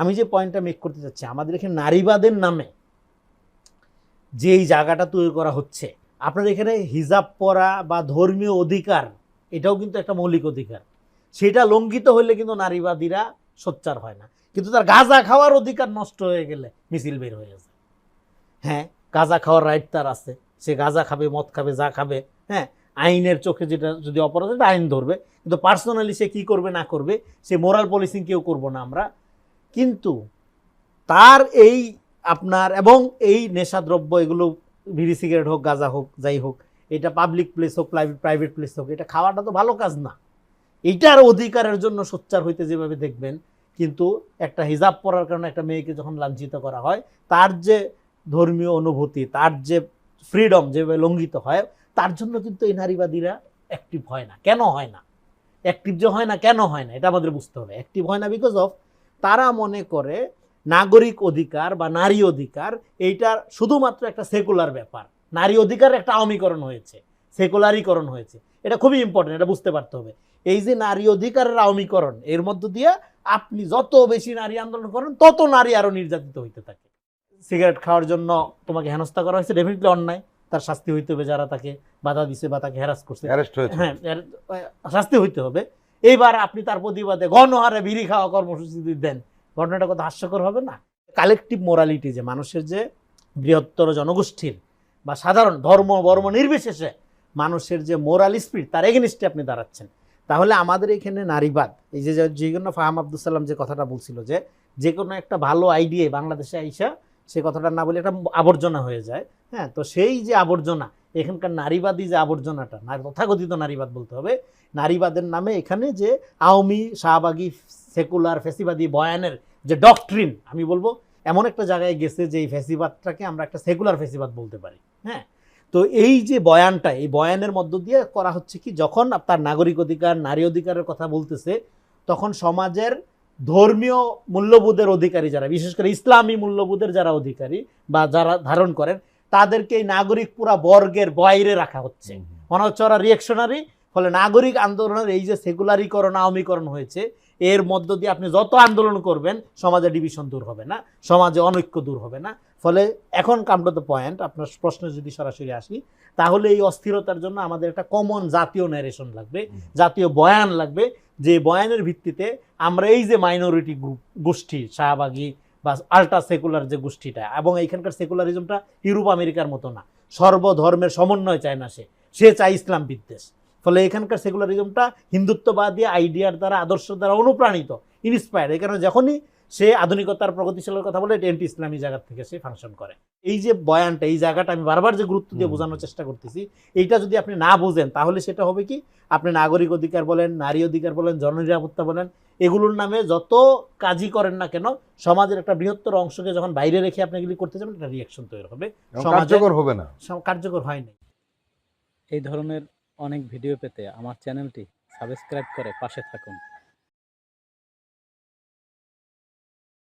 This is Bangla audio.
আমি যে পয়েন্টটা মেক করতে চাচ্ছি, আমাদের এখানে নারীবাদের নামে যে এই জায়গাটা তৈরি করা হচ্ছে, আপনার এখানে হিজাব পরা বা ধর্মীয় অধিকার, এটাও কিন্তু একটা মৌলিক অধিকার। সেটা লঙ্ঘিত হলে কিন্তু নারীবাদীরা সোচ্চার হয় না। কিন্তু তার গাঁজা খাওয়ার অধিকার নষ্ট হয়ে গেলে মিছিল বের হয়ে যায়। হ্যাঁ গাঁজা খাওয়ার রাইট তার আছে। সে গাঁজা খাবে, মদ খাবে, যা খাবে হ্যাঁ আইনের চোখে যেটা যদি অপরাধ এটা আইন ধরবে। কিন্তু পার্সোনালি সে কি করবে, না করবে, সে মোরাল পলিসিং কেউ করব না আমরা। কিন্তু তার এই আপনার এবং এই নেশাদ্রব্য এগুলো, বিড়ি, সিগারেট হোক, গাঁজা হোক, যাই হোক, এটা পাবলিক প্লেস হোক প্রাইভেট প্লেস হোক, এটা খাওয়াটা তো ভালো কাজ না। এইটার অধিকারের জন্য সোচ্চার হইতে যেভাবে দেখবেন, কিন্তু একটা হিজাব পরার কারণে একটা মেয়েকে যখন লাঞ্ছিত করা হয়, তার যে ধর্মীয় অনুভূতি, তার যে ফ্রিডম যেভাবে লঙ্ঘিত হয়, তার জন্য কিন্তু এই নারীবাদীরা অ্যাক্টিভ হয় না। কেন হয় না? অ্যাক্টিভ যে হয় না, কেন হয় না? এটা আমাদের বুঝতে হবে। অ্যাক্টিভ হয় না বিকজ অফ তারা মনে করে নাগরিক অধিকার বা নারী অধিকার এইটা শুধুমাত্র একটা সেকুলার ব্যাপার। নারী অধিকার একটা আওয়ামীকরণ হয়েছে সেকুলারিকরণ হয়েছে। এটা খুবই ইম্পর্টেন্ট এটা বুঝতে পারতে হবে। এই যে নারী অধিকারের আওয়ামীকরণ এর মধ্য দিয়ে আপনি যত বেশি নারী আন্দোলন করেন তত নারী আরও নির্যাতিত হইতে থাকে। সিগারেট খাওয়ার জন্য তোমাকে হেনস্থা করা হয়েছে ডেফিনেটলি অন্যায়। তার শাস্তি হইতে হবে যারা তাকে বাধা দিছে বা তাকে হ্যারাস করছে। হ্যাঁ শাস্তি হইতে হবে। এইবার আপনি তার প্রতিবাদে গণহারে বিড়ি খাওয়া কর্মসূচি দেন। ঘটনাটা কত হাস্যকর হবে না? কালেকটিভ মোরালিটি যে, মানুষের যে বৃহত্তর জনগোষ্ঠীর বা সাধারণ ধর্ম, বর্ম নির্বিশেষে মানুষের যে মোরাল স্পিরিট তার এগেনিস্টে আপনি দাঁড়াচ্ছেন। তাহলে আমাদের এখানে নারীবাদ, এই যে যে কোনো ফাহাম আব্দুল সালাম যে কথাটা বলছিল যে যে কোনো একটা ভালো আইডিয়া বাংলাদেশে আইসা সে কথাটা না বলে একটা আবর্জনা হয়ে যায়। হ্যাঁ তো সেই যে আবর্জনা এখানকার নারীবাদী যে আবর্জনাটা তথাকথিত নারীবাদ বলতে হবে, নারীবাদের নামে এখানে যে আওয়ামী, শাহবাগী, সেকুলার, ফেসিবাদী বয়ানের যে ডকট্রিন আমি বলব, এমন একটা জায়গায় গেছে যে এই ফেসিবাদটাকে আমরা একটা সেকুলার ফেসিবাদ বলতে পারি হ্যাঁ? তো এই যে বয়ানটা, এই বয়ানের মধ্য দিয়ে করা হচ্ছে কি, যখন তার নাগরিক অধিকার, নারী অধিকারের কথা বলতেছে, তখন সমাজের ধর্মীয় মূল্যবোধের অধিকারী যারা, বিশেষ করে ইসলামী মূল্যবোধের যারা অধিকারী বা যারা ধারণ করেন তাদেরকে এই নাগরিক পুরা বর্গের বাইরে রাখা হচ্ছে। মনে হচ্ছে ওরা রিয়েকশনারি ফলে নাগরিক আন্দোলনের এই যে সেকুলারিকরণ আওয়ামীকরণ হয়েছে এর মধ্য দিয়ে আপনি যত আন্দোলন করবেন সমাজে ডিভিশন দূর হবে না সমাজে অনৈক্য দূর হবে না। ফলে এখন কাম টু দ্য পয়েন্ট আপনার প্রশ্নে যদি সরাসরি আসি তাহলে এই অস্থিরতার জন্য আমাদের একটা কমন জাতীয় ন্যারেশন লাগবে জাতীয় বয়ান লাগবে যে বয়ানের ভিত্তিতে আমরা এই যে মাইনরিটি গোষ্ঠী শাহবাগী বা আল্ট্রা সেকুলার যে গোষ্ঠীটা, এবং এইখানকার সেকুলারিজমটা ইউরোপ, আমেরিকার মতো না। সর্বধর্মের সমন্বয় চায় না সে। সে চায় ইসলাম বিদ্বেষ। ফলে এখানকার সেকুলারিজমটা হিন্দুত্ববাদী আইডিয়ার দ্বারা, আদর্শ দ্বারা অনুপ্রাণিত ইনস্পায়ার এখানে যখনই সে আধুনিকতার প্রগতিশীলের কথা বলে এটা এন্টি ইসলামী জায়গা থেকে সে ফাংশন করে। এই যে বয়ানটা এই জায়গাটা আমি বারবার যে গুরুত্ব দিয়ে বোঝানোর চেষ্টা করতেছি এইটা যদি আপনি না বুঝেন তাহলে সেটা হবে কি? আপনি নাগরিক অধিকার বলেন নারী অধিকার বলেন জননিরাপত্তা বলেন এগুলোর নামে যত কাজই করেন না কেন সমাজের একটা বৃহত্তর অংশকে যখন বাইরে রেখে আপনি এগুলি করতে যাবেন একটা রিয়াকশন তৈরি হবে। কার্যকর হবে না। কার্যকর হয়নি এই ধরনের অনেক ভিডিও পেতে আমার চ্যানেলটি সাবস্ক্রাইব করে পাশে থাকুন।